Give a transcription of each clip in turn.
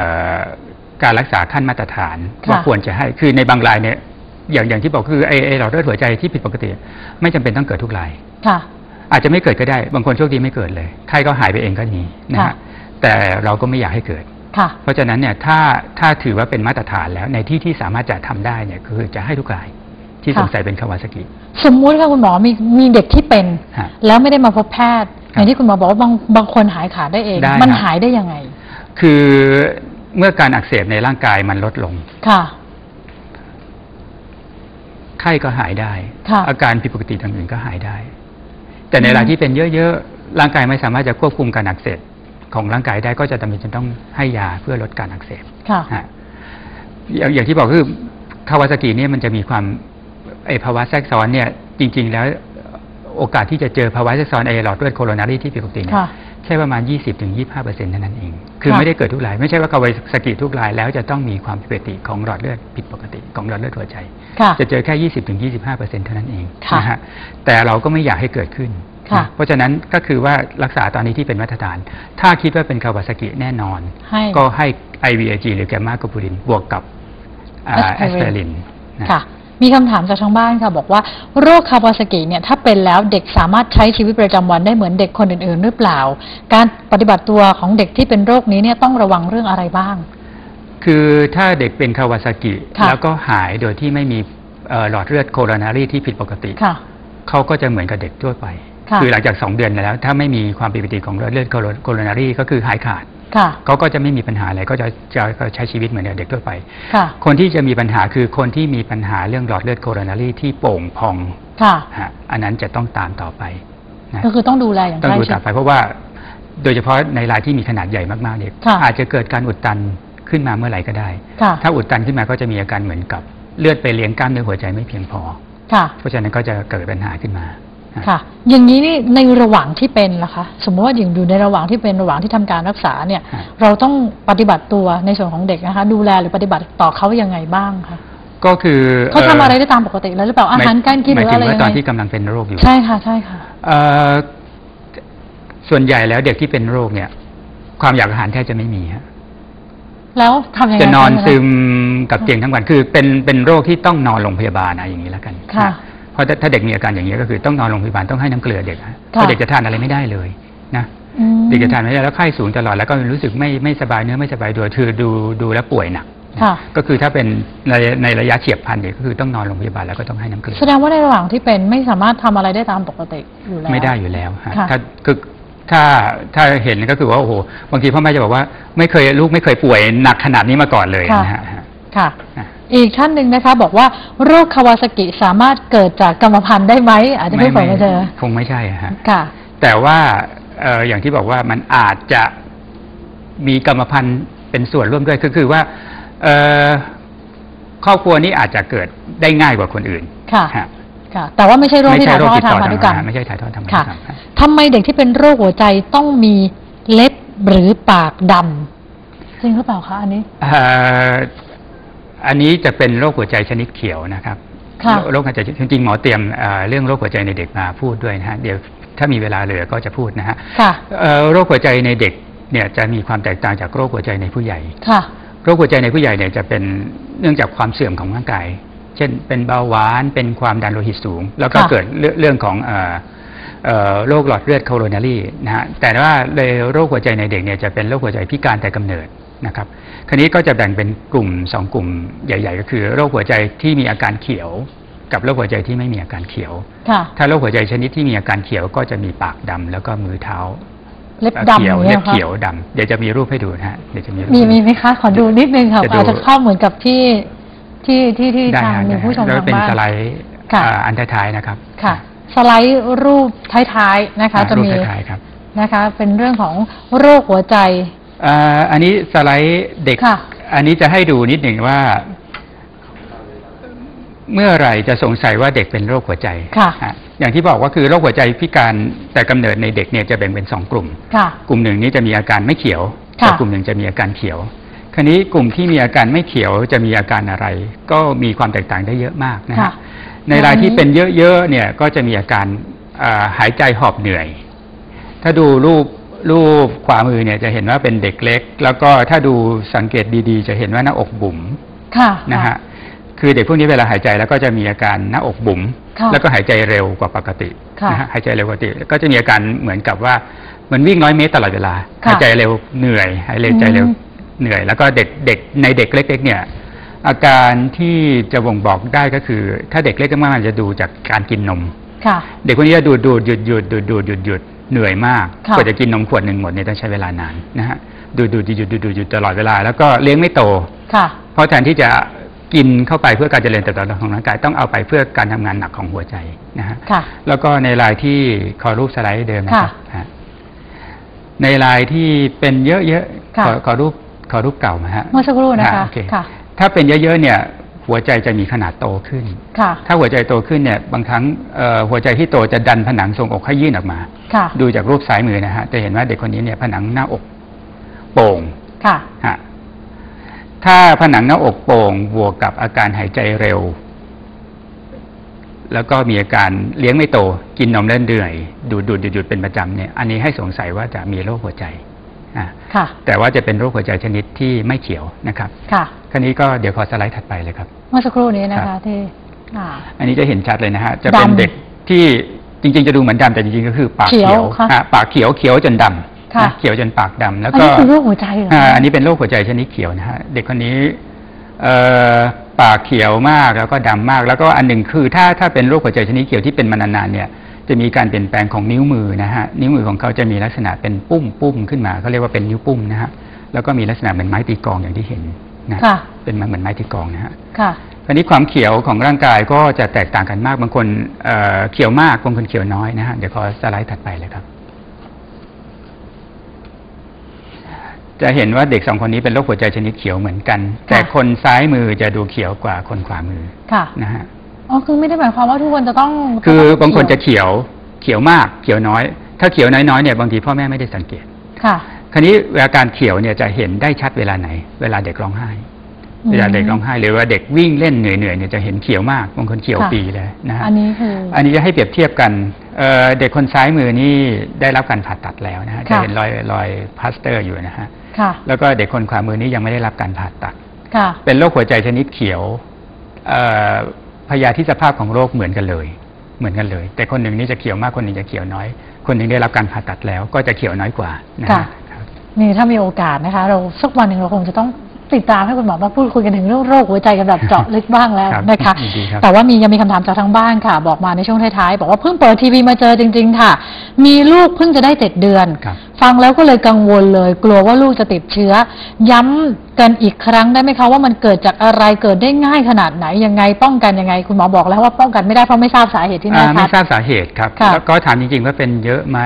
เอ่อการรักษาขั้นมาตรฐานค่ะว่าควรจะให้คือในบางรายเนี่ยอย่างอย่างที่บอกคือไอ้ไอ้หลอดเลือดหัวใจที่ผิดปกติ ไม่จำเป็นต้องเกิดทุกรายค่ะ อาจจะไม่เกิดก็ได้ บางคนโชคดีไม่เกิดเลยไข้ก็หายไปเองก็มีนะค่ะฮะแต่เราก็ไม่อยากให้เกิดค่ะเพราะฉะนั้นเนี่ยถ้าถ้าถือว่าเป็นมาตรฐานแล้วในที่ที่สามารถจะทำได้เนี่ยคือจะให้ทุกรายที่ค่ะสงสัยเป็นคาวาซากิสมมุติค่ะคุณหมอมีมีเด็กที่เป็นฮะแล้วไม่ได้มาพบแพทย์คอรับย่างที่คุณหมอบอกว่าบางบางคนหายขาดได้เองได้มันครับหายได้ยังไง คือ เมื่อการอักเสบในร่างกายมันลดลง ค่ะ ไข้ก็หายได้ ค่ะ อาการผิดปกติทางอื่นก็หายได้ แต่ในอืมรายที่เป็นเยอะๆร่างกายไม่สามารถจะควบคุมการอักเสบของร่างกายได้ก็จะจำเป็นจะต้องให้ยาเพื่อลดการอักเสบค่ะ ฮะอย่างอย่างที่บอกคือคาวาซากิเนี่ยมันจะมีความไอภาวะแทรกซ้อนเนี่ยจริง ๆ แล้วโอกาสที่จะเจอภาวะแทรกซ้อนไอหลอดเลือดโคโรนารีที่ผิดปกติเนี่ย ค่ะ แค่ประมาณ 20-25%เท่านั้นเอง คือค่ะไม่ได้เกิดทุกราย ไม่ใช่ว่าคาวาซากิทุกรายแล้วจะต้องมีความผิดปกติของหลอดเลือดผิดปกติของหลอดเลือดหัวใจค่ะจะเจอแค่ 20-25%เท่านั้นเองค่ะนะฮะแต่เราก็ไม่อยากให้เกิดขึ้นค่ะนะเพราะฉะนั้นก็คือว่ารักษาตอนนี้ที่เป็นมาตรฐาน ถ้าคิดว่าเป็นคาวาซากิแน่นอนให้ก็ให้ IVIG หรือแกมมาโกบูลินบวกกับแอส Aspirin ไพรินนะค่ะ มีคำถามจากทางบ้านค่ะบอกว่าโรคคาวาซากิเนี่ยถ้าเป็นแล้วเด็กสามารถใช้ชีวิตประจำวันได้เหมือนเด็กคนอื่นๆ หรือเปล่า การปฏิบัติตัวของเด็กที่เป็นโรคนี้เนี่ยต้องระวังเรื่องอะไรบ้าง คือถ้าเด็กเป็นคาวาซากิ ค่ะ แล้วก็หายโดยที่ไม่มีเอ่อหลอดเลือดโคโรนารีที่ผิดปกติ ค่ะ เขาก็จะเหมือนกับเด็กทั่วไปค่ะ อหลังจาก 2 เดือนแล้ว ถ้าไม่มีความผิดปกติของหลอดเลือดโคโรนารีก็คือหายขาด ค่ะ เขาก็จะไม่มีปัญหาอะไรก็จะจะจะใช้ชีวิตเหมือนเด็กทั่วไป ค่ะ คนที่จะมีปัญหาคือคนที่มีปัญหาเรื่องหลอดเลือดโคโรนารีที่โป่งพองค่ะ ฮะอันนั้นจะต้องตามต่อไปนะก็คือต้องดูแลอย่างต้องใกล้ดูชิต่อด ไปเพราะว่าโดยเฉพาะในรายที่มีขนาดใหญ่มากๆเนี่ยค่ะ อาจจะเกิดการอุดตันขึ้นมาเมื่อไหร่ก็ได้ ค่ะ ถ้าอุดตันขึ้นมาก็จะมีอาการเหมือนกับเลือดไปเลี้ยงกล้ามเนื้อหัวใจไม่เพียงพอ ค่ะ เพราะฉะนั้นก็จะเกิดปัญหาขึ้นมา ค่ะ อย่างนี้นี่ในระหว่างที่เป็นล่ะคะ สมมติว่าอย่างอยู่ในระหว่างที่เป็นระหว่างที่ทำการรักษาเนี่ยฮะเราต้องปฏิบัติตัวในส่วนของเด็กนะคะ ดูแลหรือปฏิบัติต่อเขายังไงบ้างคะก็คือเขาทำอะไรได้ตามปกติแล้วหรือเปล่าอาหารการกินหหมารืยอถึอะไรงว่ายังตอนไงที่กำลังเป็นโรคอยู่ใช่ค่ะใช่ค่ะเอ่อส่วนใหญ่แล้วเด็กที่เป็นโรคเนี่ย ความอยากอาหารแทบจะไม่มีฮะแล้วทำยังไงจะนอนคซึมกับเตียงทั้งวันคือเป็นเป็นโรคที่ต้องนอนโรงพยาบาลนะอย่างนี้แล้วกันค่ะนะเพ ราะถ้าถ้าเด็กมีอาการอย่างนี้ก็คือต้องนอนโรงพยาบาลต้องให้น้ำเกลือเด็กฮะเพค่ะราะเด็กจะทานอะไรไม่ได้เลยนะอืมเด็กจะทานไม่ได้แล้วไข้สูงตลอดแล้วก็รู้สึกไม่ไม่สบายเนื้อไม่สบายตัวคือดูดูแล้วป่วยหนักค่ะก็คือถ้าเป็นในในระยะเฉียบพลันเนี่ยก็คือต้องนอนโรงพยาบาลแล้วก็ต้องให้น้ำเกลือแสดงว่าในระหว่างที่เป็นไม่สามารถทำอะไรได้ตามปกติอยู่แล้วไม่ได้อยู่แล้วฮะค่ะถ้าคือถ้าถ้าเห็นก็คือว่าโอ้โหบางทีพ่อแม่จะบอกว่าไม่เคยลูกไม่เคยป่วยหนักขนาดนี้มาก่อนเลยค่ะนะฮะค่ะ อะอีกท่านหนึ่งนะคะ บอกว่าโรคคาวาซากิสามารถเกิดจากกรรมพันธุ์ได้ไหม อาจจะไม่เปิดมาเจอคงไม่ใช่อะฮะค่ะ แต่ว่าเอ่ออย่างที่บอกว่ามันอาจจะมีกรรมพันธุ์เป็นส่วนร่วมด้วยก็คือว่าเอ่อครอบครัวนี้อาจจะเกิดได้ง่ายกว่าคนอื่น ค่ะฮะค่ะ แต่ว่าไม่ใช่โรคที่ถ่ายทอดติดทางต่อพันธุกรรมทางอาหารไม่ใช่ถ่ายทอดทางพันธุค่ะกรรมฮะทำไมเด็กที่เป็นโรคหัวใจต้องมีเล็บหรือปากดำจริงหรือเปล่าคะอันนี้เอ่ออันนี้จะเป็นโรคหัวใจชนิดเขียวนะครับค่ะโรคหัวใจจริงๆหมอเตรียมเอ่อเรื่องโรคหัวใจในเด็กมาพูดด้วยนะฮะเดี๋ยวถ้ามีเวลาเหลือก็จะพูดนะฮะค่ะเอ่อโรคหัวใจในเด็กเนี่ยจะมีความแตกต่างจากโรคหัวใจในผู้ใหญ่ค่ะโรคหัวใจในผู้ใหญ่เนี่ยจะเป็นเนื่องจากความเสื่อมของร่างกาย เช่นเป็นเบาหวานเป็นความดันโลหิตสูง แล้วก็ค่ะเกิดเรื่องเรื่องของเอ่อเอ่อโรคหลอดเลือดโคโรนารีนะฮะแต่ว่าเลยโรคหัวใจในเด็กเนี่ยจะเป็นโรคหัวใจพิการแต่กำเนิด นะครับคราวนี้ก็จะแบ่งเป็นกลุ่มสองกลุ่มใหญ่ ๆ ก็คือโรคหัวใจที่มีอาการเขียว กับโรคหัวใจที่ไม่มีอาการเขียวค่ะถ้าโรคหัวใจชนิดที่มีอาการเขียวก็จะมีปากดำแล้วก็มือเท้าเล็บดำเขียวอางเล็งี้บคะเขียวดำเดี๋ยวจะมีรูปให้ดูนะฮะเดี๋ยวจะมีรูปมีให้ดูมีไหมคะขอดูนิดนึงค่ะจะดูอาจจะเข้าเหมือนกับที่ที่ที่ที่ได้ทางฮะมีได้ฮะผู้ชมแล้วทางเป็นบ้านสไลด์ค่ะอ่าอันท้ายๆนะครับค่ะ สไลด์รูปท้ายๆนะคะอ่าจะรูปมีท้ายๆครับนะคะ เป็นเรื่องของโรคหัวใจ อ่าอันนี้สไลด์เด็กค่ะอันนี้จะให้ดูนิดหนึ่งว่า เมื่อไหร่จะสงสัยว่าเด็กเป็นโรคหัวใจค่ะฮะอย่างที่บอกว่าคือโรคหัวใจพิการแต่กำเนิดในเด็กเนี่ยจะแบ่งเป็นสองกลุ่มค่ะกลุ่มหนึ่งนี้จะมีอาการไม่เขียวค่ะแต่กลุ่มหนึ่งจะมีอาการเขียวคราวนี้กลุ่มที่มีอาการไม่เขียวจะมีอาการอะไร ก็มีความแตกต่างได้เยอะมากนะค่ะฮะในรายที่เป็นเยอะๆเนี่ยก็จะมีอาการอ่าหายใจหอบเหนื่อย ถ้าดูรูป รูปขวามือเนี่ยจะเห็นว่าเป็นเด็กเล็ก แล้วก็ถ้าดูสังเกตดีๆ จะเห็นว่าหน้าอกบุ๋มค่ะนะฮะคือเด็กพวกนี้เวลาหายใจแล้วก็จะมีอาการหน้าอกบุ๋มค่ะแล้วก็หายใจเร็วกว่าปกติค่ะนะฮะหายใจเร็วกว่าปกติ ก็จะมีอาการเหมือนกับว่าเหมือนวิ่งร้อยเมตรตลอดเวลาค่ะหายใจเร็วเหนื่อยหายใจเร็วอืมเหนื่อย แล้วก็เด็กเด็กในเด็กเล็ก ๆ เนี่ยอาการที่จะบ่งบอกได้ก็คือ ถ้าเด็กเล็กมากๆจะดูจากการกินนมค่ะ เด็กคนนี้จะดูดดูดหยุดหยุดดูดดูดหยุดหยุดเหนื่อยมากค่ะกว่าจะกินนมขวดหนึ่งหมดเนี่ยต้องใช้เวลานานนะฮะดูดดูดหยุดหยุดดูดหยุดตลอดเวลา แล้วก็เลี้ยงไม่โตค่ะเพราะแทนที่จะกินเข้าไปเพื่อการเจริญเติบโตของร่างกายต้องเอาไปเพื่อการทำงานหนักของหัวใจนะฮะค่ะแล้วก็ในรายที่ขอรูปสไลด์เดิมนะครับค่ะฮะในรายที่เป็นเยอะๆค่ะขอขอรูปขอรูปเก่ามาฮะเมื่อสักครู่นะคะโอเคค่ะถ้าเป็นเยอะๆเนี่ย หัวใจจะมีขนาดโตขึ้นค่ะถ้าหัวใจโตขึ้นเนี่ยบางครั้งเอ่อหัวใจที่โตจะดันผนังทรงอกให้ยื่นออกมาค่ะดูจากรูปซ้ายมือนะฮะจะเห็นว่าเด็กคนนี้เนี่ยผนังหน้าอกโป่งค่ะฮะถ้าผนังหน้าอกโป่งบวกกับอาการหายใจเร็ว แล้วก็มีอาการเลี้ยงไม่โต กินนมเล่นเดือยดูดดูดหยุดหยุดเป็นประจำเนี่ย อันนี้ให้สงสัยว่าจะมีโรคหัวใจอะค่ะ แต่ว่าจะเป็นโรคหัวใจชนิดที่ไม่เขียวนะครับค่ะคราวนี้ก็เดี๋ยวขอสไลด์ถัดไปเลยครับ เมื่อสักครู่นี้นะครัคะบที่อ่าอันนี้จะเห็นชัดเลยนะฮะจะเป็นดำเด็กที่จริง ๆ จะดูเหมือนดำแต่จริงๆก็คือปากเขีเขียยววค่ะฮะปากเขียวเขียวจนดำค่ะนะเขียวจนปากดำแล้วอันก็นี้คือโรคหัวใจเหรออ่าคะอันนี้เป็นโรคหัวใจชนิดเขียวนะฮะเด็กคนนี้เอ่อปากเขียวมากแล้วก็ดำมาก แล้วก็อันหนึ่งคือถ้าถ้าเป็นโรคหัวใจชนิดเขียวที่เป็นมานานๆเนี่ย จะมีการเปลี่ยนแปลงของนิ้วมือนะฮะนิ้วมือของเขาจะมีลักษณะเป็นปุ้มปุ้มขึ้นมาเขาเรียกว่าเป็นนิ้วปุ้มนะฮะแล้วก็มีลักษณะเหมือนไม้ตีกลองอย่างที่เห็นนะค่ะเป็นเหมือนไม้ตีกลองนะฮะค่ะคราวนี้ความเขียวของร่างกายก็จะแตกต่างกันมากบางคนเอ่อเขียวมากบางคนเขียวน้อยนะฮะเดี๋ยวขอสไลด์ถัดไปเลยครับ จะเห็นว่าเด็กสองคนนี้เป็นโรคหัวใจชนิดเขียวเหมือนกัน แต่คนซ้ายมือจะดูเขียวกว่าคนขวามือค่ะนะฮะ อ๋อคือไม่ได้หมายความว่าทุกคนจะต้องคือจะต้บางคนจะเขียวเขียวเขียวมากเขียวน้อย ถ้าเขียวน้อยๆเนี่ยบางทีพ่อแม่ไม่ได้สังเกตค่ะคราวนี้เวลาการเขียวเนี่ยจะเห็นได้ชัดเวลาไหน เวลาเด็กร้องไห้อืมเวลาเด็กร้องไห้หรือว่าเด็กวิ่งเล่นเหนื่อยๆเนี่ยจะเห็นเขียวมากบางคนเขียวค่ะปีเลยนะฮะอันนี้คือออันนี้จะให้เปรียบเทียบกันเอ่อเด็กคนซ้ายมือนี่ได้รับการผ่าตัดแล้วนะฮะจะค่ะเห็นรอยรอยพลาสเตอร์อยู่นะฮะค่ะแล้วก็เด็กคนขวามือนี่ยังไม่ได้รับการผ่าตัดค่ะเป็นโรคหัวใจชนิดเขียวเอ่อ พยาธิสภาพของโรคเหมือนกันเลย เหมือนกันเลย แต่คนหนึ่งนี่จะเขียวมากคนหนึ่งจะเขียวน้อย คนหนึ่งได้รับการผ่าตัดแล้วก็จะเขียวน้อยกว่านะค่ะฮะครับนี่ถ้ามีโอกาสนะคะ เราสักวันหนึ่งเราคงจะต้อง ติดตามให้คุณหมอมาพูดคุยกันถึงเรื่องโรคหัวใจกันแบบเจาะลึกบ้างแล้วครับนะคะยินดีครับแต่ว่ามียังมีคำถามจากทางบ้านค่ะ บอกมาในช่วงท้ายๆ บอกว่าเพิ่งเปิดทีวีมาเจอจริง ๆ ค่ะ มีลูกเพิ่งจะได้เจ็ดเดือนครับฟังแล้วก็เลยกังวลเลย กลัวว่าลูกจะติดเชื้อ ย้ำกันอีกครั้งได้ไหมคะว่ามันเกิดจากอะไรเกิดได้ง่ายขนาดไหนยังไงป้องกันยังไง คุณหมอบอกแล้วว่าป้องกันไม่ได้เพราะไม่ทราบสาเหตุที่แน่อ่าชัไม่ดทราบสาเหตุครับค่ะแล้วก็ถามจริงๆว่าเป็นเยอะไหม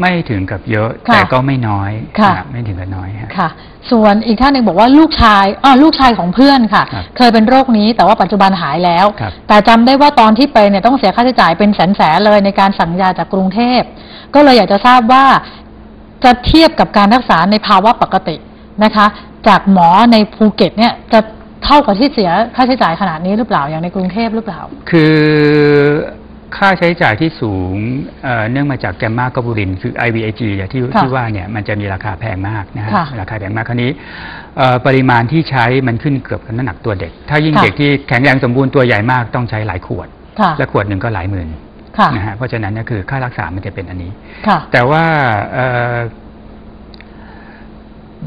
ไม่ถึงกับเยอะค่ะแต่ก็ไม่น้อยค่ะอ่าไม่ถึงกับน้อยฮะ ค่ะ ส่วนอีกท่านหนึ่งบอกว่าลูกชายอ่าลูกชายของเพื่อนค่ะ ครับเคยเป็นโรคนี้แต่ว่าปัจจุบันหายแล้ว ครับ แต่จำได้ว่าตอนที่เป็นเนี่ยต้องเสียค่าใช้จ่ายเป็นแสนๆเลยในการสั่งยาจากกรุงเทพ ก็เลยอยากจะทราบว่าจะเทียบกับการรักษาในภาวะปกตินะคะ จากหมอในภูเก็ตเนี่ยจะเท่ากับที่เสียค่าใช้จ่ายขนาดนี้หรือเปล่าอย่างในกรุงเทพหรือเปล่า คือ ค่าใช้จ่ายที่สูงเอ่อเนื่องมาจากแกมมาโกบูริน คือ IVIG เนี่ยที่ค่ะที่ว่าเนี่ยมันจะมีราคาแพงมากนะฮะค่ะราคาแพงมากคราวนี้เอ่อปริมาณที่ใช้มันขึ้นเกือบกับน้ำหนักตัวเด็ก ถ้ายิ่งค่ะเด็กที่แข็งแรงสมบูรณ์ตัวใหญ่มากต้องใช้หลายขวดค่ะและขวดหนึ่งก็หลายหมื่นค่ะนะฮะเพราะฉะนั้นเนี่ยคือค่ารักษามันจะเป็นอันนี้ค่ะแต่ว่าเอ่อ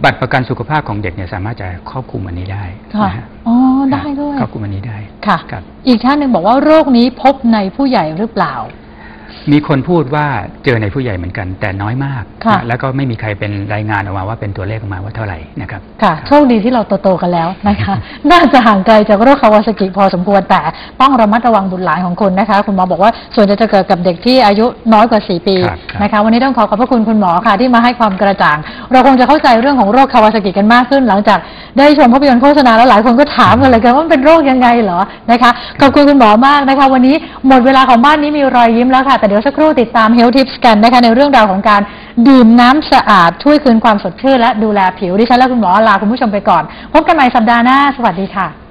บัตรประกันสุขภาพของเด็กเนี่ยสามารถจะครอบคลุมอันนี้ได้ค่ะนะฮะอ๋อได้ด้วยครอบคลุมอันนี้ได้ค่ะ ครับ อีกท่านหนึ่งบอกว่าโรคนี้พบในผู้ใหญ่หรือเปล่า มีคนพูดว่าเจอในผู้ใหญ่เหมือนกัน แต่น้อยมาก ค่ะนะแล้วก็ไม่มีใครเป็นรายงานออกมาว่าเป็นตัวเลขออกมาว่าเท่าไหร่นะครับ ค่ะ โชคดีที่เราโตๆกันแล้วนะคะ น่าจะห่างไกลจากโรคคาวาซากิพอสมควรแต่ต้องระมัดระวังบุตรหลานของคุณนะคะ คุณหมอบอกว่าส่วนจะจะเกิดกับเด็กที่อายุน้อยกว่า 4 ปีครับครับ นะคะ วันนี้ต้องขอขอบพระคุณคุณหมอค่ะที่มาให้ความกระจ่าง เราคงจะเข้าใจเรื่องของโรคคาวาซากิกันมากขึ้น หลังจากได้ชมภาพยนตร์โฆษณาแล้วหลายคนก็ถามกันเลยกันว่ามันเป็นโรคยังไงเหรอนะคะขอบคุณคุณหมอมากนะคะ วันนี้หมดเวลาของบ้านนี้มีรอยยิ้มแล้วค่ะแต่เดี๋ยวสักครู่ติดตาม Health Tips กันนะคะในเรื่องราวของการดื่มน้ำสะอาด ช่วยคืนความสดชื่นและดูแลผิวดิฉันและคุณหมอลาคุณผู้ชมไปก่อน พบกันใหม่สัปดาห์หน้า สวัสดีค่ะ